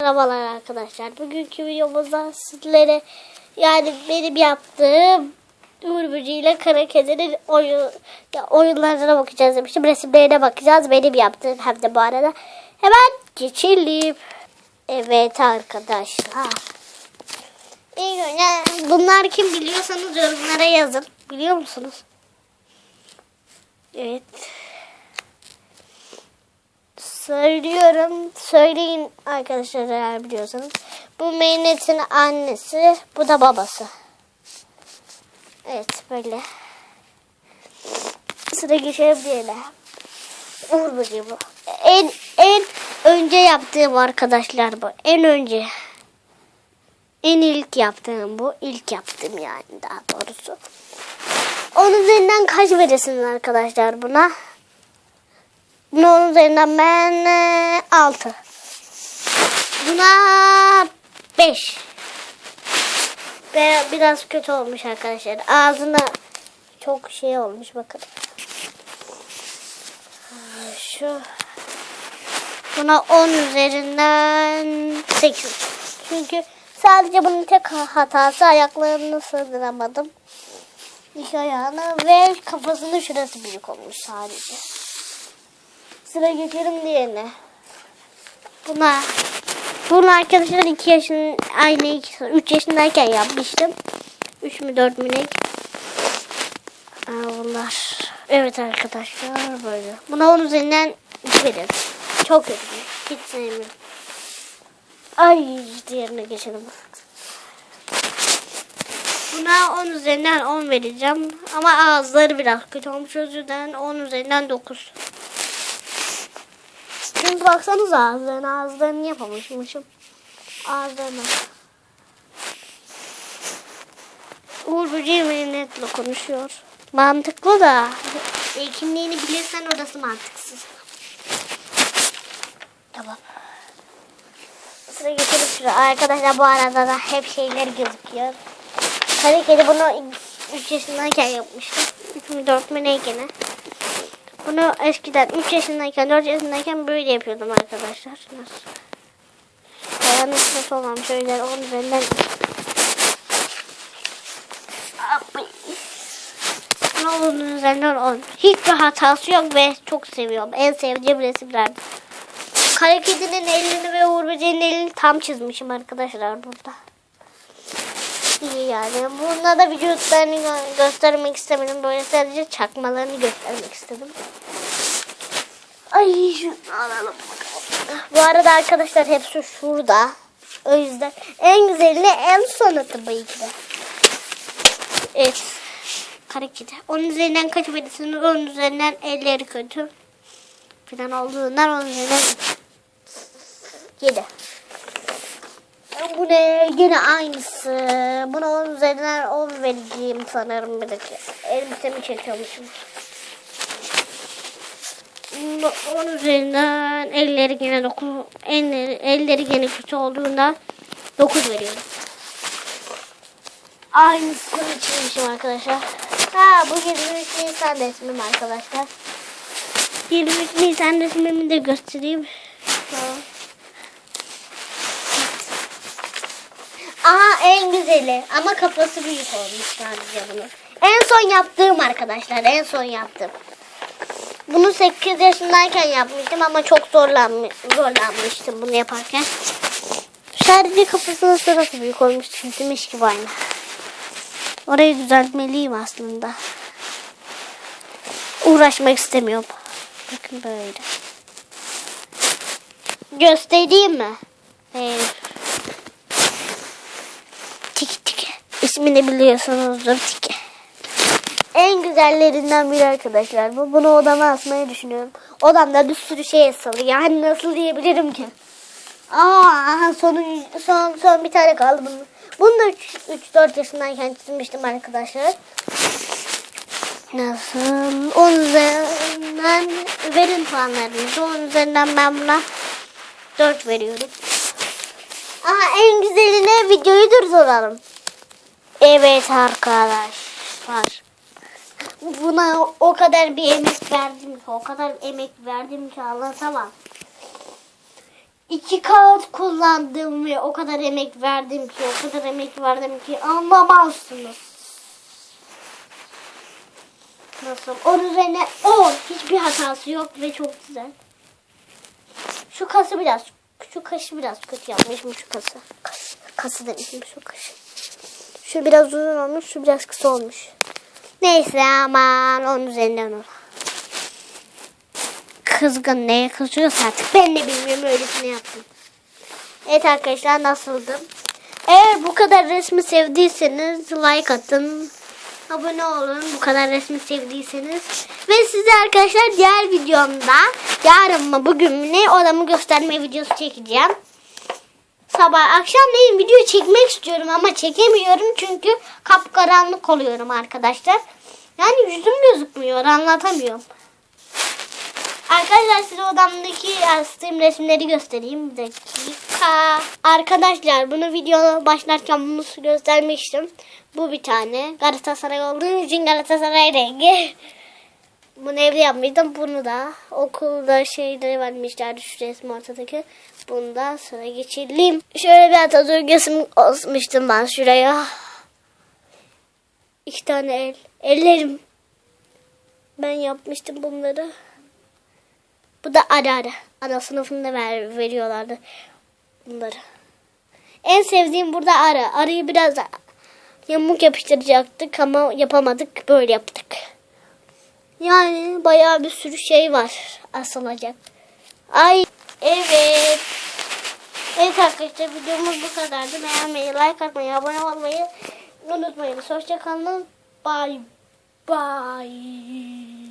Merhabalar arkadaşlar. Bugünkü videomuzda sizlere yani benim yaptığım Uğur Böcü ile Kara Kedi'nin oyun, oyunlarına bakacağız demiştim. Resimlerine bakacağız. Benim yaptığım hem de bu arada. Hemen geçelim. Evet arkadaşlar. İlk önce bunlar kim biliyorsanız yorumlara yazın. Biliyor musunuz? Evet. Söylüyorum. Söyleyin arkadaşlar eğer biliyorsanız. Bu Meynet'in annesi. Bu da babası. Evet böyle. Sıra geçelim diyelim. Uğur böceği bu. En, en önce yaptığım arkadaşlar bu. En önce. En ilk yaptığım bu. İlk yaptığım yani daha doğrusu. Onun üzerinden kaç verirsiniz arkadaşlar buna? Bunun üzerinden ben 6. Buna 5. Biraz kötü olmuş arkadaşlar. Ağzına çok şey olmuş bakın. Şu buna 10 üzerinden 8. Çünkü sadece bunun tek hatası ayaklarını sığdıramadım. İki ayağını ve kafasının şurası büyük olmuş sadece. Sıra geçelim diğerine. Buna. Bunu arkadaşlar 2 yaşın aynı 2 3 yaşındayken yapmıştım. 3 mü 4 mü ne? Bunlar. Evet arkadaşlar böyle. Buna 10 üzerinden 2 veririm. Çok kötü. Hiç sevmiyorum. Ay diğerine geçelim. Buna 10 üzerinden 10 vereceğim. Ama ağızları biraz kötü olmuş. O yüzden 10 üzerinden 9. Çünkü baksanıza ağızlarını ağızlarını yapamışmışım. Ağızlarını. Uğur Böceği netle konuşuyor. Mantıklı da e, kimliğini bilirsen orası mantıksız. Tamam. Sıra geçelim şuraya. Arkadaşlar bu arada da hep şeyler gözüküyor. Kara kedi bunu 3 yaşındayken yapmıştım. 3 mü 4 mü neyken. Bunu eskiden 3 yaşındayken 4 yaşındayken böyle yapıyordum arkadaşlar. Nasıl? Ayağının nasıl olmamış öyle 10 üzerinden Ne olduğunu üzerinden 10. Hiçbir hatası yok ve çok seviyorum. En sevdiğim resimler. Kara kedinin elini ve Uğur elini tam çizmişim arkadaşlar burada. İyi yani. Bunda da vücutlarını gö- göstermek istemedim. Böyle sadece çakmalarını göstermek istedim. Ay şunu alalım bakalım. Bu arada arkadaşlar hepsi şurada. O yüzden en güzelini en son tabii ki de. Evet. Kara kedi. Onun üzerinden kaç verirsiniz? Onun üzerinden elleri kötü. Falan olduğundan onun üzerinden 7. Bu ne? Yine aynısı. Buna 10 üzerinden 10 vereceğim sanırım bir dakika. Elbisemi çekiyormuşum. Buna 10 üzerinden elleri yine 9 elleri, elleri yine kötü olduğunda 9 veriyorum. Aynısını çizmişim arkadaşlar. Ha bu 23 Nisan resmim arkadaşlar. 23 Nisan resmimi de göstereyim. Tamam. Aha en güzeli ama kafası büyük olmuş sadece bunun. En son yaptığım arkadaşlar en son yaptım. Bunu 8 yaşındayken yapmıştım ama çok zorlanmış, zorlanmıştım bunu yaparken. Sadece kafasının sırası büyük olmuş çizmiş gibi aynı. Orayı düzeltmeliyim aslında. Uğraşmak istemiyorum. Bakın böyle. Göstereyim mi? Hayır. İsmini biliyorsunuzdur tiki. En güzellerinden biri arkadaşlar. Bu bunu odama asmayı düşünüyorum. Odamda bir sürü şey asılı. Yani nasıl diyebilirim ki? Aa son, son, son bir tane kaldı bunun. Bunu da 3-4 yaşındayken çizmiştim arkadaşlar. Nasıl? 10 üzerinden verin puanlarınızı. 10 üzerinden ben buna 4 veriyorum. Aha en güzeline videoyu durduralım. Evet arkadaşlar. Buna o kadar bir emek verdim ki, o kadar emek verdim ki anlatamam. iki kağıt kullandım ve o kadar emek verdim ki, o kadar emek verdim ki anlamazsınız. Nasıl? Onun üzerine 10. Hiçbir hatası yok ve çok güzel. Şu kası biraz, şu kaşı biraz kötü yapmışım şu kası. Kası, kası demişim şu kaşı. Şu biraz uzun olmuş, şu biraz kısa olmuş. Neyse aman onun üzerinden olur. Kızgın neye kızıyorsa artık ben de bilmiyorum öylesine yaptım. Evet arkadaşlar nasıldım? Eğer bu kadar resmi sevdiyseniz like atın. Abone olun bu kadar resmi sevdiyseniz. Ve size arkadaşlar diğer videomda yarın mı bugün mü ne odamı gösterme videosu çekeceğim. Sabah akşamleyin video çekmek istiyorum ama çekemiyorum çünkü kapkaranlık oluyorum arkadaşlar. Yani yüzüm gözükmüyor anlatamıyorum. Arkadaşlar size odamdaki astığım resimleri göstereyim. Bir dakika. Arkadaşlar bunu video başlarken bunu göstermiştim. Bu bir tane. Galatasaray olduğu için Galatasaray rengi. Bunu evde yapmıştım. Bunu da okulda şeyleri vermişlerdi şu resim ortadaki. Bunu da sıra geçelim. Şöyle bir Atatürk resim asmıştım ben şuraya. İki tane el. Ellerim. Ben yapmıştım bunları. Bu da ara ara. Ana sınıfında ver, veriyorlardı bunları. En sevdiğim burada arı. Arıyı biraz yamuk yapıştıracaktık ama yapamadık. Böyle yaptık. Yani bayağı bir sürü şey var asılacak. Ay evet. Evet arkadaşlar videomuz bu kadardı. Beğenmeyi, like atmayı, abone olmayı unutmayın. Hoşçakalın. Bye bye.